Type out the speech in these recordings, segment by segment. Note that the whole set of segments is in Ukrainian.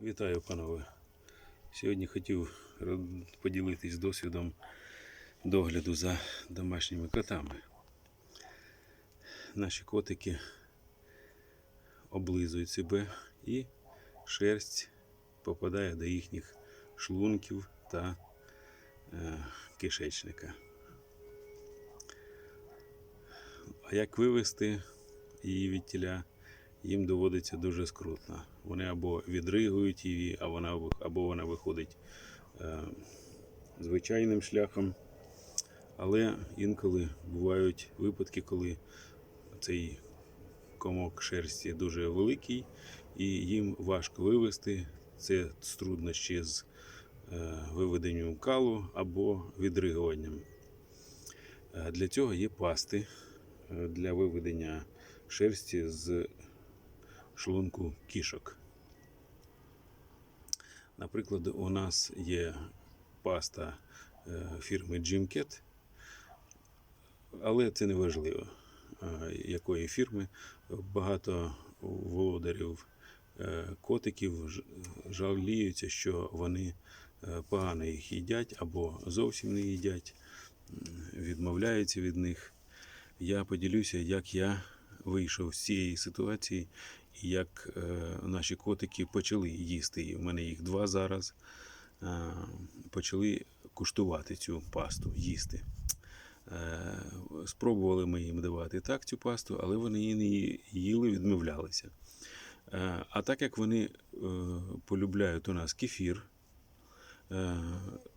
Вітаю, панове. Сьогодні хотів поділитись досвідом догляду за домашніми котами. Наші котики облизують себе і шерсть попадає до їхніх шлунків та е, кишечника. А як вивести її від тіля, їм доводиться дуже скрутно. Вони або відригують її, а вона, або вона виходить е, звичайним шляхом. Але інколи бувають випадки, коли цей комок шерсті дуже великий і їм важко вивести. Це труднощі з е, виведенням калу або відригуванням. Е, Для цього є пасти е, для виведення шерсті з шлунку кішок. Наприклад, у нас є паста е, фірми Jimcat, але це не важливо, е, якої фірми. Багато володарів е, котиків жаліються, що вони погано їх їдять або зовсім не їдять, відмовляються від них. Я поділюся, як я вийшов з цієї ситуації як е, наші котики почали їсти. І в мене їх два зараз. почали куштувати цю пасту, їсти. Е, Спробували ми їм давати так цю пасту, але вони її не їли, відмовлялися. Е, А так як вони полюбляють у нас кефір,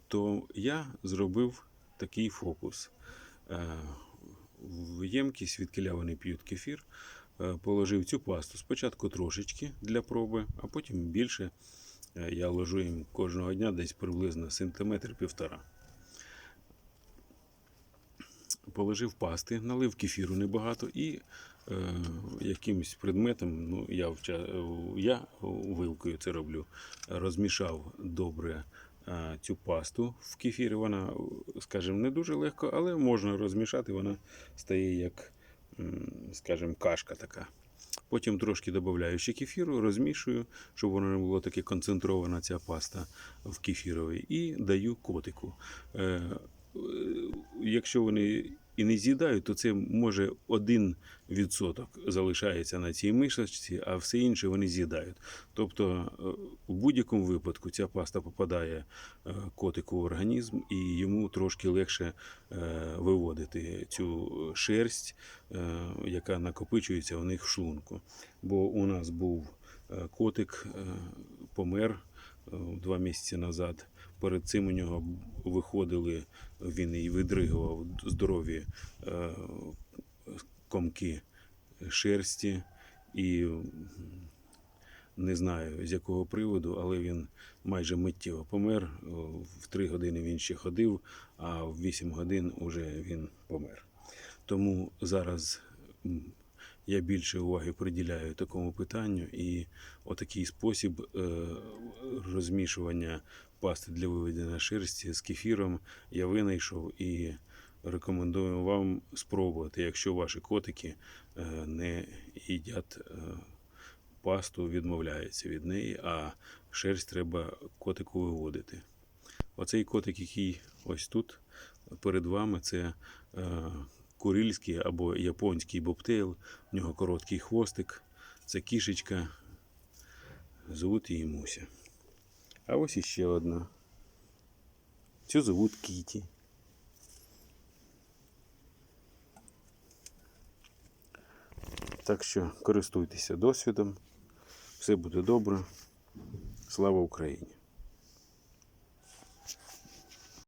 то я зробив такий фокус. В ємкість, відкиля вони п'ють кефір, положив цю пасту спочатку трошечки для проби, а потім більше. Е, Я ложу їм кожного дня десь приблизно сантиметр півтора. Положив пасти, налив кефіру небагато і е, якимось предметом, ну я, я вилкою це роблю, розмішав добре е, цю пасту в кефірі. Вона, скажімо, не дуже легко, але можна розмішати, вона стає як, скажімо, кашка така. Потім трошки додаю ще кефіру, розмішую, щоб воно не було таке концентрована ця паста в кефіровій, і даю котику. Е, е, Якщо вони і не з'їдають, то це може один відсоток залишається на цій мишечці, а все інше вони з'їдають. Тобто, е, в будь-якому випадку ця паста попадає е, котику в організм, і йому трошки легше е, виводити цю шерсть, яка накопичується у них в шлунку. Бо у нас був котик, е, помер е, два місяці назад. Перед цим у нього виходили, він і видригував здорові е, комки шерсті і не знаю з якого приводу, але він майже миттєво помер. В 3 години він ще ходив, а в 8 годин уже він помер. Тому зараз я більше уваги приділяю такому питанню, і отакий спосіб е, розмішування пасти для виведення шерсті з кефіром я винайшов і рекомендую вам спробувати, якщо ваші котики е, не їдять е, пасту, відмовляються від неї, а шерсть треба котику виводити. Оцей котик, який ось тут перед вами, це курильський або японський бобтейл. У нього короткий хвостик. Це кішечка. Звуть її Муся. А ось іще одна. Цю звуть Кіті. Так що користуйтеся досвідом. Все буде добре. Слава Україні!